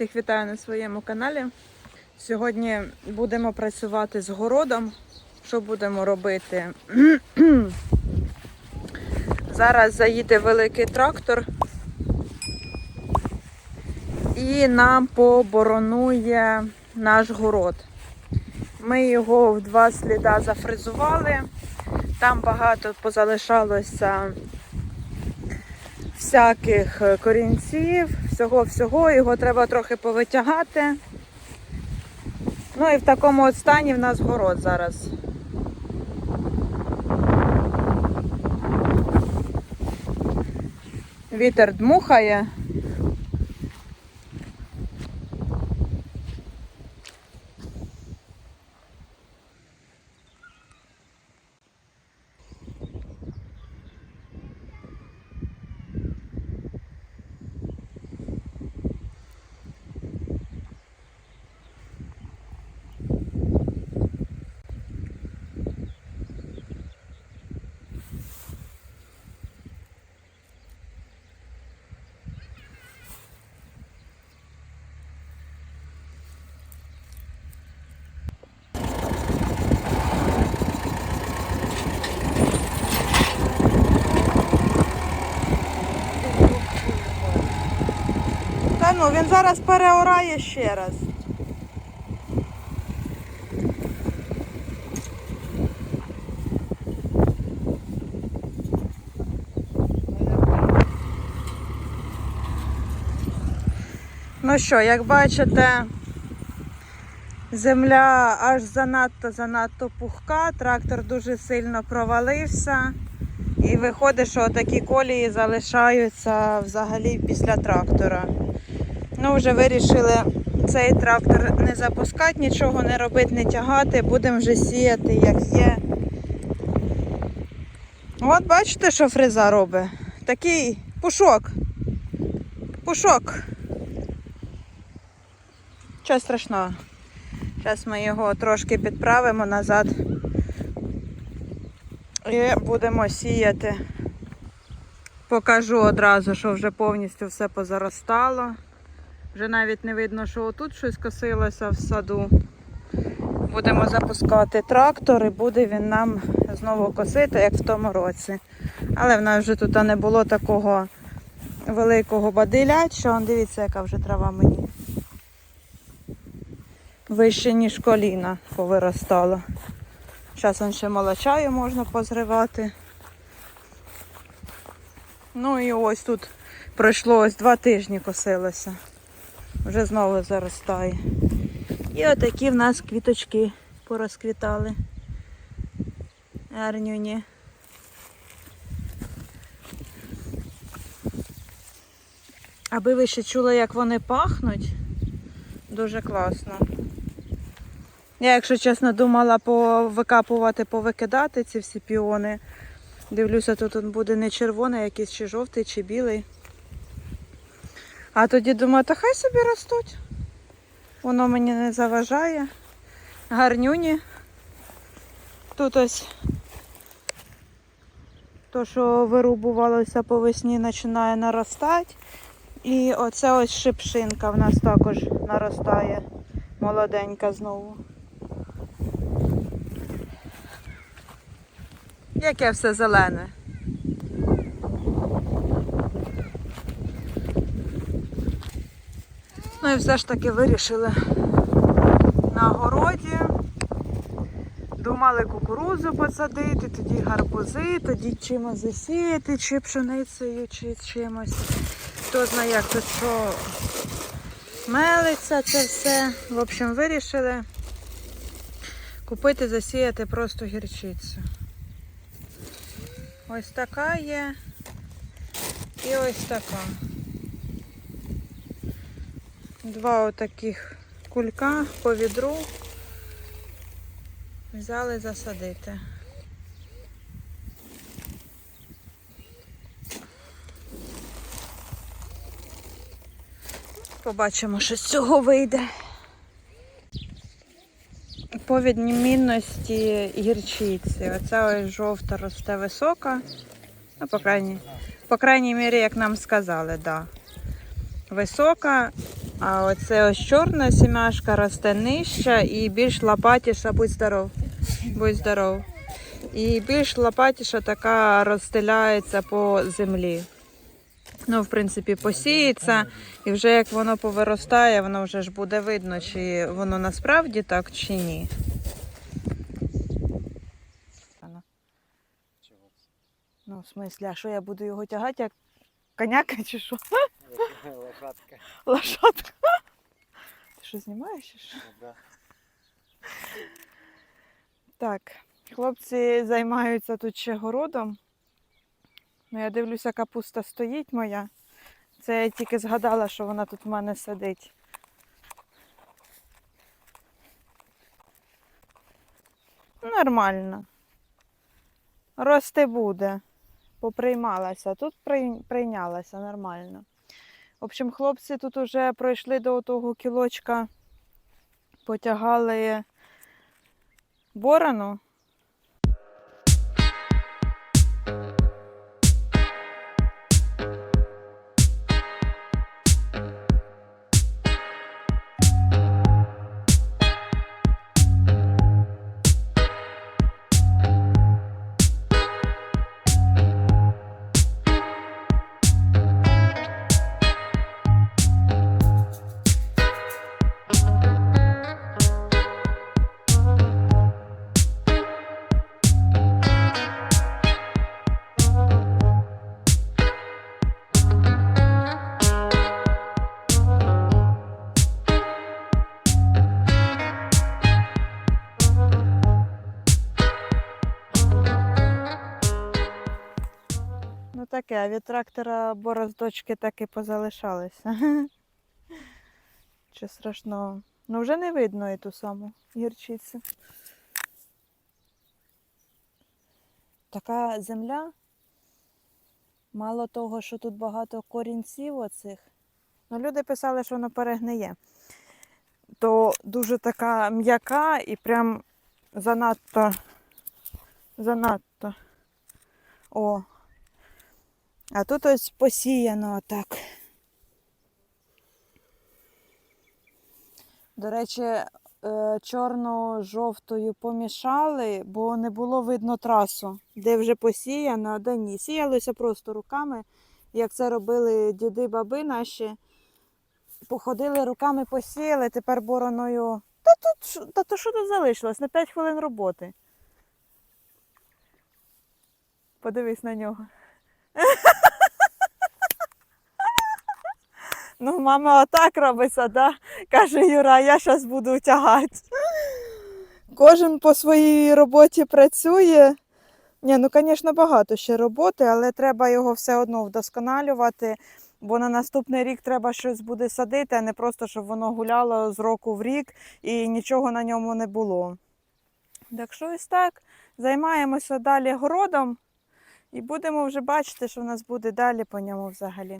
Всіх вітаю на своєму каналі. Сьогодні будемо працювати з городом. Що будемо робити? Зараз заїде великий трактор і нам поборонує наш город. Ми його в два сліда зафрезували. Там багато позалишалося всяких е, корінців, всього-всього, його треба трохи повитягати. Ну і в такому от стані в нас город зараз. Вітер дмухає. Ну, він зараз переорає ще раз. Ну що, як бачите, земля аж занадто-занадто пухка, трактор дуже сильно провалився. І виходить, що такі колії залишаються взагалі після трактора. Ну, вже вирішили цей трактор не запускати, нічого не робити, не тягати, будемо вже сіяти, як є. От бачите, що фреза робить? Такий пушок. Пушок. Чого страшного. Зараз ми його трошки підправимо назад. І будемо сіяти. Покажу одразу, що вже повністю все позаростало. Вже навіть не видно, що отут щось косилося в саду. Будемо запускати трактор і буде він нам знову косити, як в тому році. Але в нас вже тут не було такого великого бадиля, що он, дивіться, яка вже трава мені. Вище, ніж коліна повиростала. Зараз ще молочаю можна позривати. Ну і ось тут пройшло ось два тижні косилося. Вже знову заростає. І отакі в нас квіточки порозквітали. Гарнюні. Аби ви ще чули, як вони пахнуть, дуже класно. Я, якщо чесно, думала повикапувати, повикидати ці всі піони. Дивлюся, тут буде не червоний, якийсь чи жовтий, чи білий. А тоді думаю, та хай собі ростуть. Воно мені не заважає. Гарнюні. Тут ось то, що вирубувалося по весні, починає наростати. І оце ось шипшинка в нас також наростає. Молоденька знову. Яке все зелене. Ну і все ж таки вирішили на городі. Думали кукурудзу посадити, тоді гарбузи, тоді чимось засіяти, чи пшеницею, чи чимось. Хто знає, як тут що мелиться це все. В общем, вирішили купити, засіяти просто гірчицю. Ось така є і ось така. Два отаких кулька по відру взяли засадити. Побачимо, що з цього вийде. По відмінності гірчиці. Оця ось жовта росте висока. Ну, по крайній, по крайній мірі, як нам сказали, да. Висока А оце ось чорна сім'яшка росте нижча і більш лопатіша, будь здоров. Будь здоров. І більш лопатіша така розстеляється по землі. Ну, в принципі, посіється, і вже як воно повиростає, воно вже ж буде видно, чи воно насправді так, чи ні. Ну, в смислі, а що я буду його тягати, як коняка чи що? Лошадка. Лошадка. Ти що знімаєш? що? Да. Так, хлопці займаються тут ще городом. Ну, я дивлюся, капуста стоїть моя. Це я тільки згадала, що вона тут в мене сидить. Нормально. Рости буде. Поприймалася. Тут прийнялася нормально. В общем, хлопці тут уже пройшли до того кілочка, потягали борону. Таке, а від трактора бороздочки так і позалишалися. Чи страшного. Ну вже не видно і ту саму гірчицю. Така земля. Мало того, що тут багато корінців оцих. Ну, люди писали, що воно перегниє. То дуже така м'яка і прям занадто. Занадто. О, а тут ось посіяно отак. До речі, е, чорно-жовтою помішали, бо не було видно трасу, де вже посіяно, а де ні. Сіялося просто руками, як це робили діди, баби наші. Походили руками, посіяли, тепер бороною. Та тут та то що тут залишилось? На 5 хвилин роботи. Подивись на нього. Ну, мама отак робиться, да? каже Юра, я зараз буду тягати. Кожен по своїй роботі працює. Ні, ну, звісно, багато ще роботи, але треба його все одно вдосконалювати, бо на наступний рік треба щось буде садити, а не просто, щоб воно гуляло з року в рік і нічого на ньому не було. Так що ось так, займаємося далі городом і будемо вже бачити, що в нас буде далі по ньому взагалі.